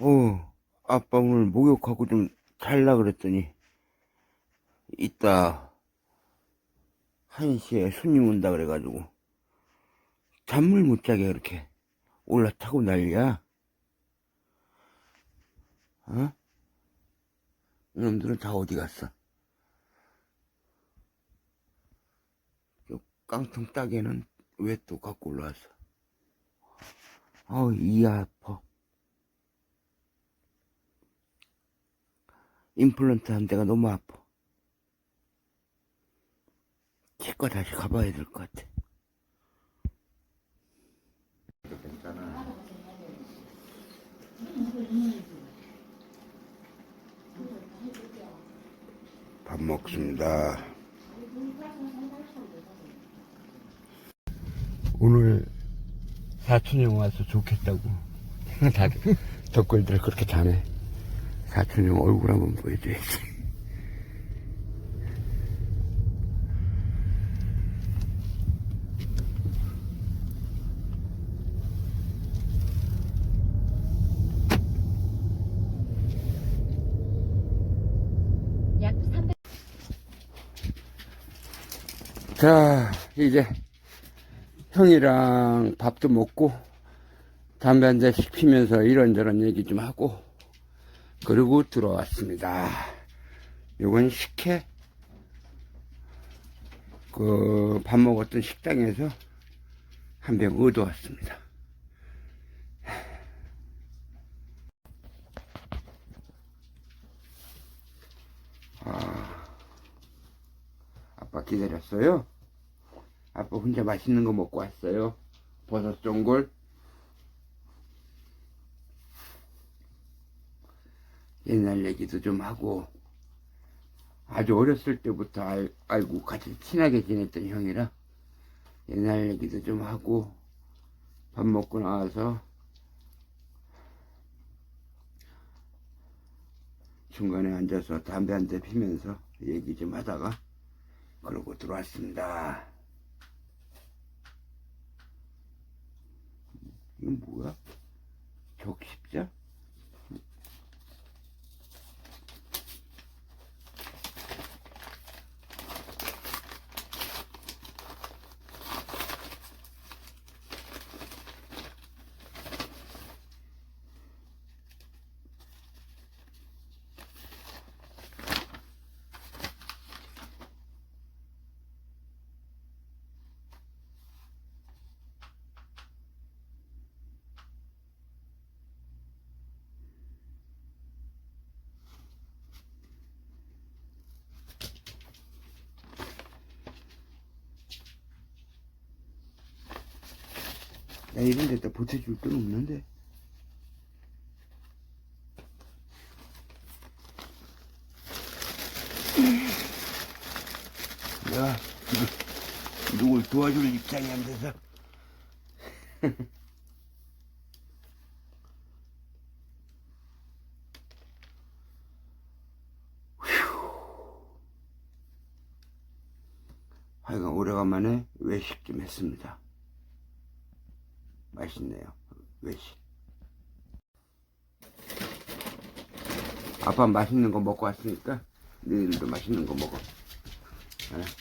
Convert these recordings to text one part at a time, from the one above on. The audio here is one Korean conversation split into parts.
어, 아빠 오늘 목욕하고 좀 잘라 그랬더니, 이따, 1시에 손님 온다 그래가지고, 잠을 못 자게 그렇게 올라타고 난리야. 어? 이놈들은 다 어디 갔어? 저 깡통 따개는 왜 또 갖고 올라왔어? 어우, 이 아파. 임플란트 한 데가 너무 아파. 치과 다시 가봐야 될 것 같아. 괜찮아. 밥 먹습니다. 오늘 사촌 형 와서 좋겠다고. 다 덕글들 그렇게 자네. 사촌 형 얼굴 한번 보여줘야지. 약 300. 자, 이제 형이랑 밥도 먹고 담배 한 잔씩 피면서 이런저런 얘기 좀 하고 그리고 들어왔습니다. 요건 식혜 그 밥 먹었던 식당에서 한 병 얻어왔습니다. 아, 아빠 기다렸어요? 아빠 혼자 맛있는 거 먹고 왔어요. 버섯 전골. 옛날 얘기도 좀 하고 아주 어렸을 때부터 알, 알고 같이 친하게 지냈던 형이라 옛날 얘기도 좀 하고 밥 먹고 나와서 중간에 앉아서 담배 한 대 피면서 얘기 좀 하다가 그러고 들어왔습니다. 이건 뭐야? 적십자? 나 이런 데다 보태줄 돈 없는데. 누- 누굴 도와줄 입장이 안 돼서. 하여간 오래간만에 외식 좀 했습니다. 맛있네요. 외식. 아빠 맛있는 거 먹고 왔으니까 너희들도 맛있는 거 먹어. 하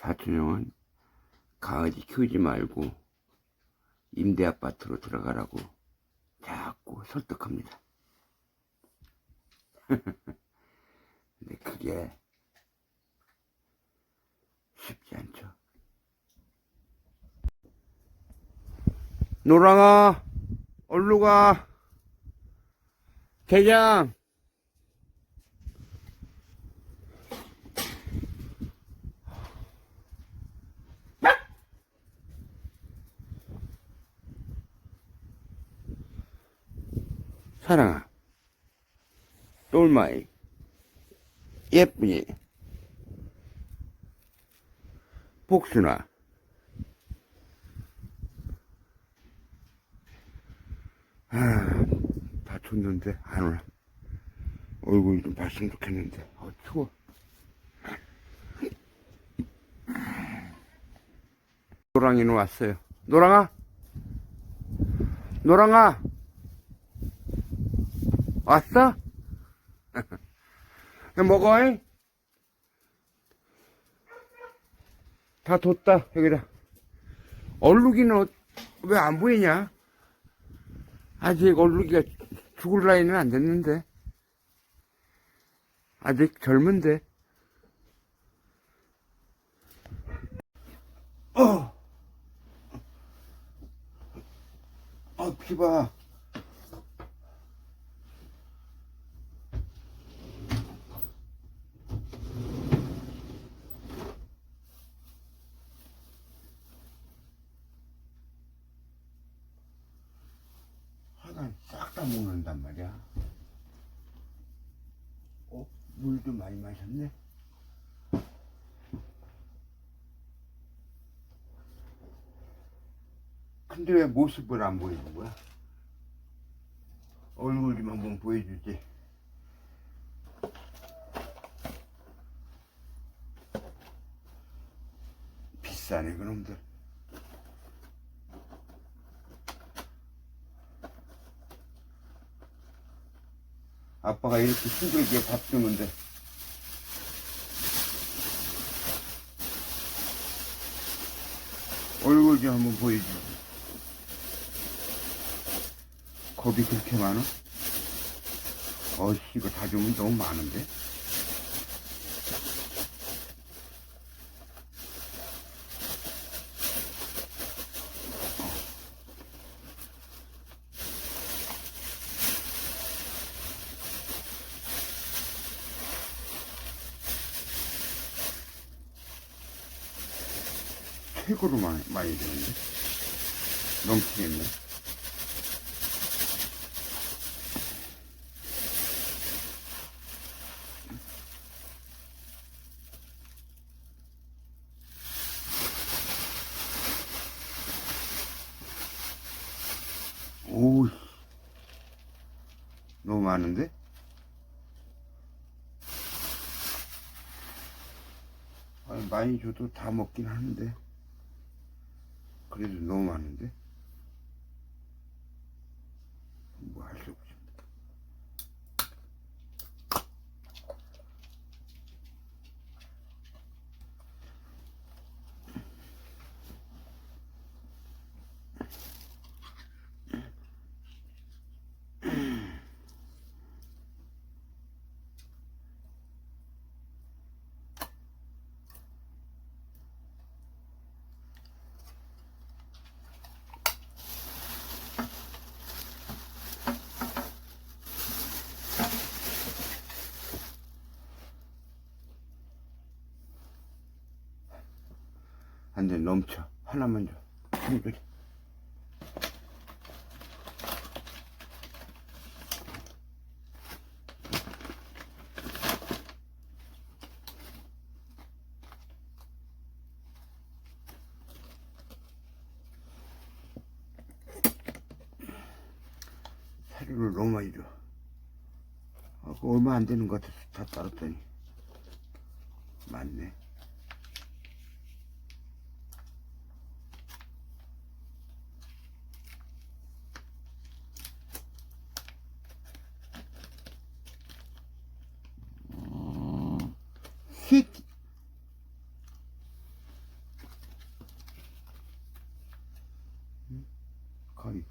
사촌형은 강아지 키우지 말고 임대 아파트로 들어가라고 자꾸 설득합니다. 근데 그게 쉽지 않죠. 노랑아, 얼루 가. 대장. 사랑아, 똘마이, 예쁘니, 복순아, 아, 다쳤는데 안 올라. 얼굴 좀 봤으면 좋겠는데, 어, 추워. 노랑이는 왔어요. 노랑아? 노랑아! 왔어? 먹어, 잉? 다 뒀다, 여기다. 얼룩이는 왜 안 보이냐? 아직 얼룩이가 죽을 나이는 안 됐는데. 아직 젊은데. 어! 아, 피봐. 다 먹는단 말이야. 어? 물도 많이 마셨네? 근데 왜 모습을 안 보이는 거야? 얼굴 좀 한번 보여주지. 비싸네, 그놈들. 아빠가 이렇게 힘들게 밥 주는데. 얼굴 좀 한번 보여줘. 겁이 그렇게 많아? 어씨, 이거 다 주면 너무 많은데? 최고로 많이, 많이 되는데? 넘치겠네. 너무 많은데? 많이 줘도 다 먹긴 하는데. 그래도 너무 많은데? 뭐 할 수 없지. 안 돼, 넘쳐. 하나만 줘. 이거 줘. 사료를 너무 많이 줘. 아, 얼마 안 되는 것 같아서 다 따랐더니. 맞네. 응? 가위.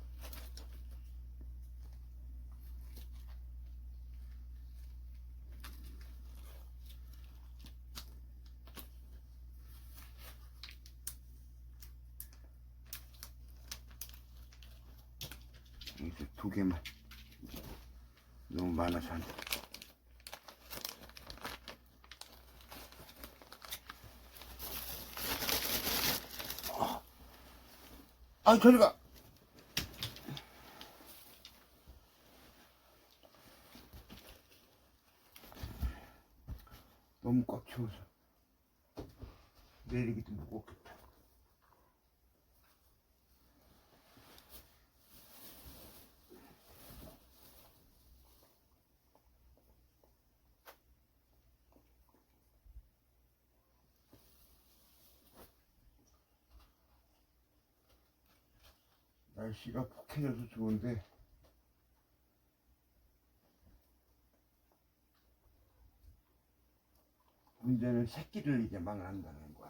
여기서 두 개만. 너무 많아서 안 돼. 아, 저리 가. 너무 꽉 채워서 내리기도 무겁겠다. 날씨가 폭해져서 좋은데. 문제는 새끼를 이제 망한다는 거야.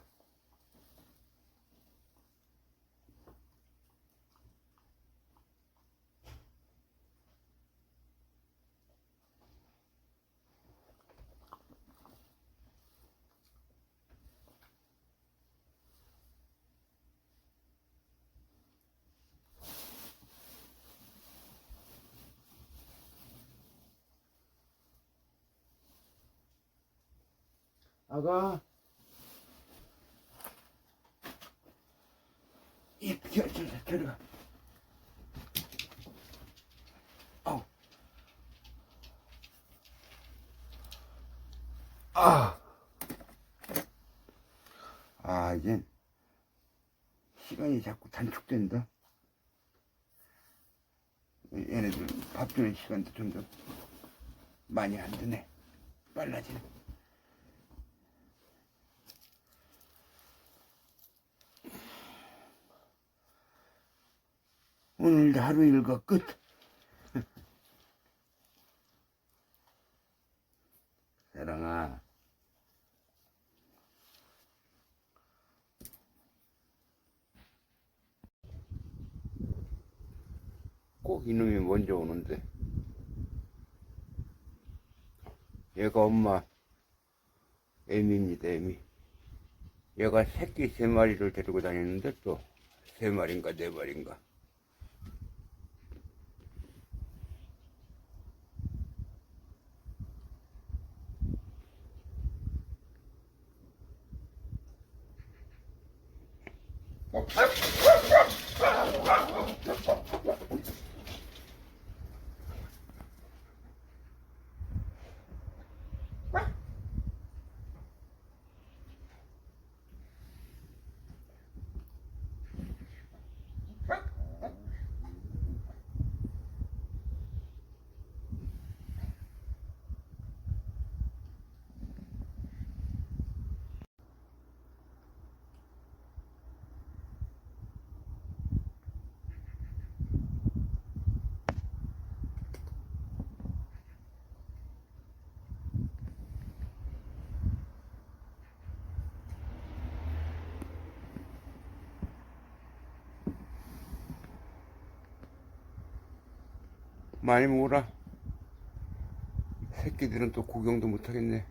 아가. 이 저리 가. 아우. 아. 아, 이제 시간이 자꾸 단축된다. 얘네들 밥 주는 시간도 점점 많이 안 드네. 빨라지네. 오늘 하루 일과 끝. 사랑아. 꼭 이놈이 먼저 오는데. 얘가 엄마 애미입니다, 애미. 얘가 새끼 세 마리를 데리고 다니는데 또 세 마리인가 네 마리인가. Well, 많이 먹어라. 새끼들은 또 구경도 못하겠네.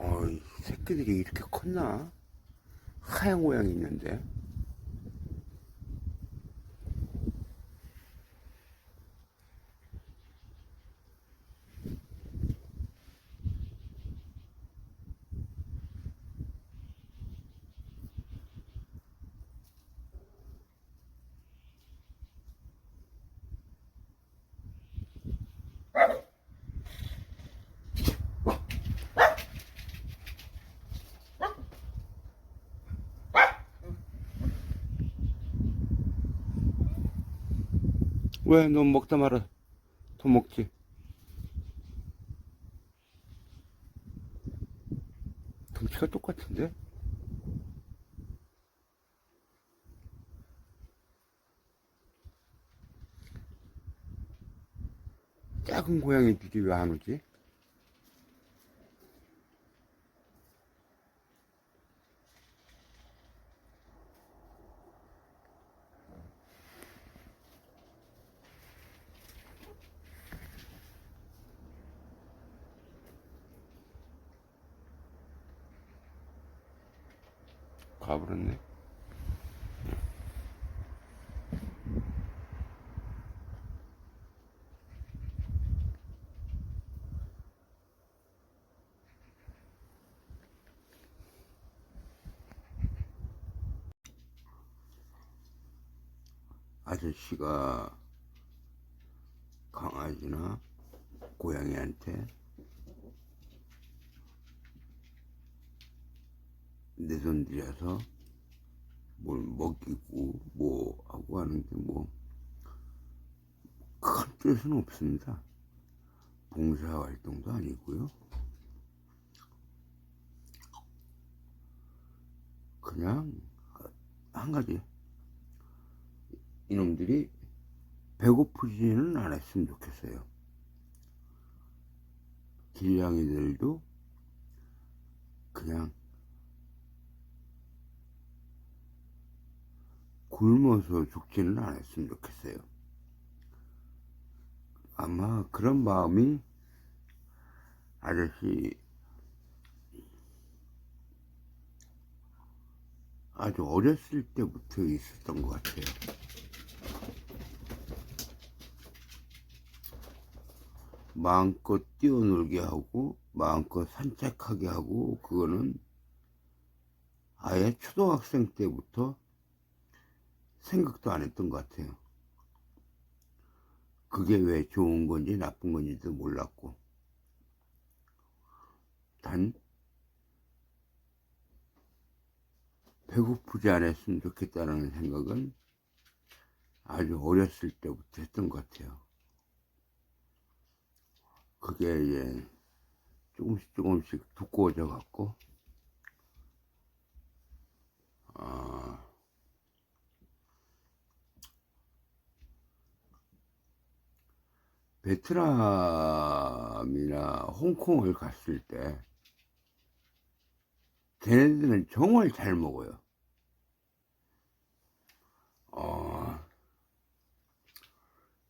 어이, 새끼들이 이렇게 컸나? 하얀 고양이 있는데. 왜, 너 먹다 말아. 더 먹지. 덩치가 똑같은데? 작은 고양이들이 왜 안 오지? 가버렸네. 아저씨가 강아지나 고양이한테 들여서 뭘 먹이고 뭐 하고 하는 게뭐큰 뜻은 없습니다. 봉사 활동도 아니고요. 그냥 한 가지 이놈들이 배고프지는 않았으면 좋겠어요. 길냥이들도 그냥 굶어서 죽지는 않았으면 좋겠어요. 아마 그런 마음이 아저씨 아주 어렸을 때부터 있었던 것 같아요. 마음껏 뛰어놀게 하고 마음껏 산책하게 하고 그거는 아예 초등학생 때부터 생각도 안 했던 것 같아요. 그게 왜 좋은 건지 나쁜 건지도 몰랐고 단 배고프지 않았으면 좋겠다는 생각은 아주 어렸을 때부터 했던 것 같아요. 그게 이제 조금씩 조금씩 두꺼워져 갖고 아, 베트남이나 홍콩을 갔을 때 걔네들은 정말 잘 먹어요. 어,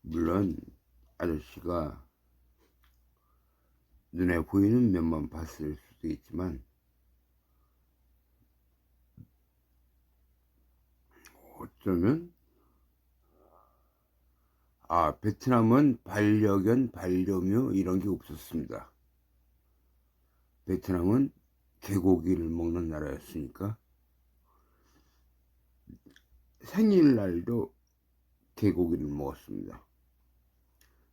물론 아저씨가 눈에 보이는 면만 봤을 수도 있지만 어쩌면 아 베트남은 반려견 반려묘 이런 게 없었습니다. 베트남은 개고기를 먹는 나라였으니까 생일날도 개고기를 먹었습니다.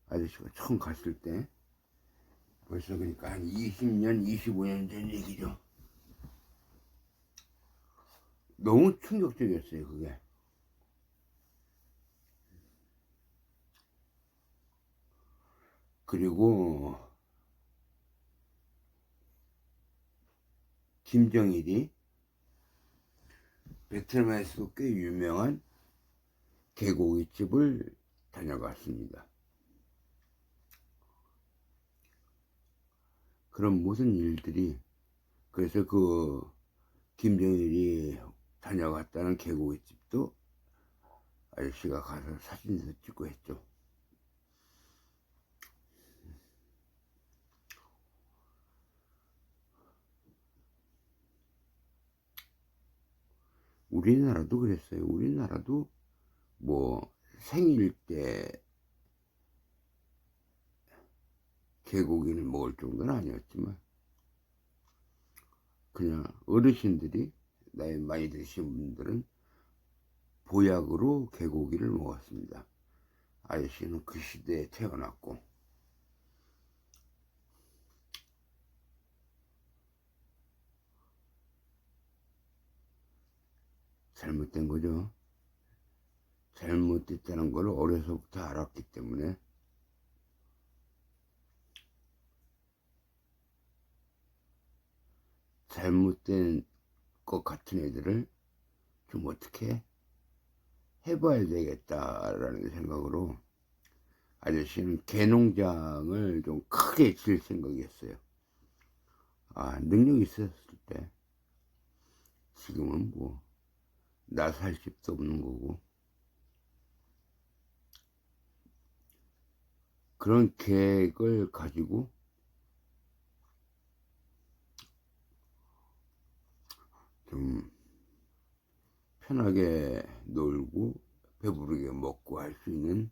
아저씨가 처음 갔을 때 벌써 그러니까 한 20년, 25년 전 얘기죠. 너무 충격적이었어요, 그게. 그리고 김정일이 베트남에서도 꽤 유명한 개고기집을 다녀갔습니다. 그런 모든 일들이 그래서 그 김정일이 다녀갔다는 개고기집도 아저씨가 가서 사진도 찍고 했죠. 우리나라도 그랬어요. 우리나라도 뭐 생일 때 개고기를 먹을 정도는 아니었지만 그냥 어르신들이 나이 많이 드신 분들은 보약으로 개고기를 먹었습니다. 아저씨는 그 시대에 태어났고 잘못된 거죠. 잘못됐다는 걸 어려서부터 알았기 때문에 잘못된 것 같은 애들을 좀 어떻게 해봐야 되겠다라는 생각으로 아저씨는 개농장을 좀 크게 질 생각이었어요. 아, 능력이 있었을 때 지금은 뭐 나 살 집도 없는 거고. 그런 계획을 가지고 좀 편하게 놀고 배부르게 먹고 할 수 있는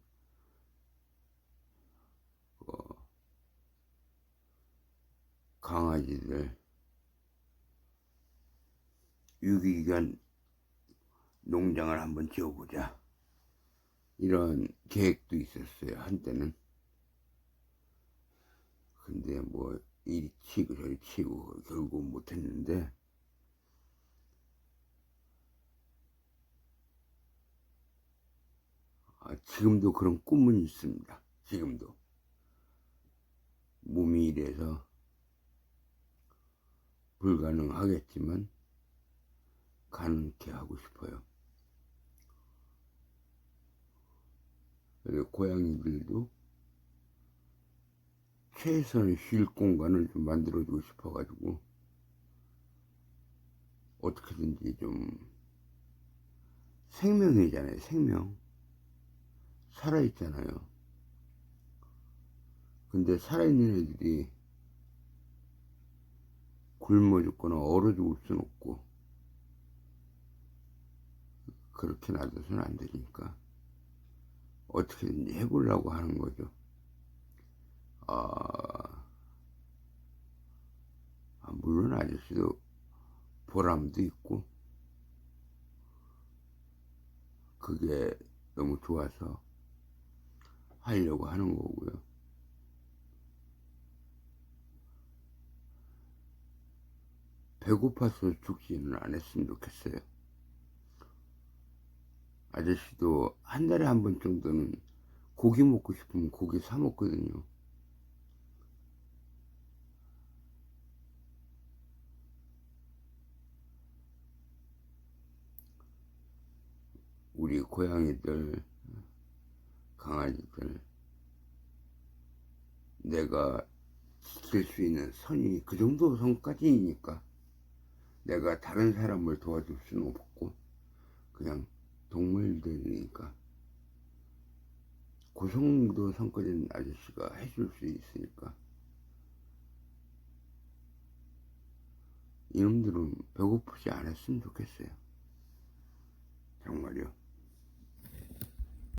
어, 강아지들 유기견 농장을 한번 지어보자 이런 계획도 있었어요 한때는 근데 뭐 이리 치고 저리 치고 결국 못했는데 아, 지금도 그런 꿈은 있습니다. 지금도 몸이 이래서 불가능하겠지만 가능케 하고 싶어요. 그래서 고양이들도 최선의 쉴 공간을 좀 만들어주고 싶어가지고 어떻게든지 좀 생명이잖아요 생명. 살아있잖아요. 근데 살아있는 애들이 굶어 죽거나 얼어 죽을 순 없고 그렇게 놔둬서는 안 되니까 어떻게든지 해보려고 하는 거죠. 아, 아, 물론 아저씨도 보람도 있고, 그게 너무 좋아서 하려고 하는 거고요. 배고파서 죽지는 않았으면 좋겠어요. 아저씨도 한 달에 한 번 정도는 고기 먹고 싶으면 고기 사 먹거든요. 우리 고양이들, 강아지들, 내가 지킬 수 있는 선이 그 정도 선까지니까 내가 다른 사람을 도와줄 수는 없고 그냥 동물들이니까. 그 정도 선까지는 아저씨가 해줄 수 있으니까. 이놈들은 배고프지 않았으면 좋겠어요. 정말요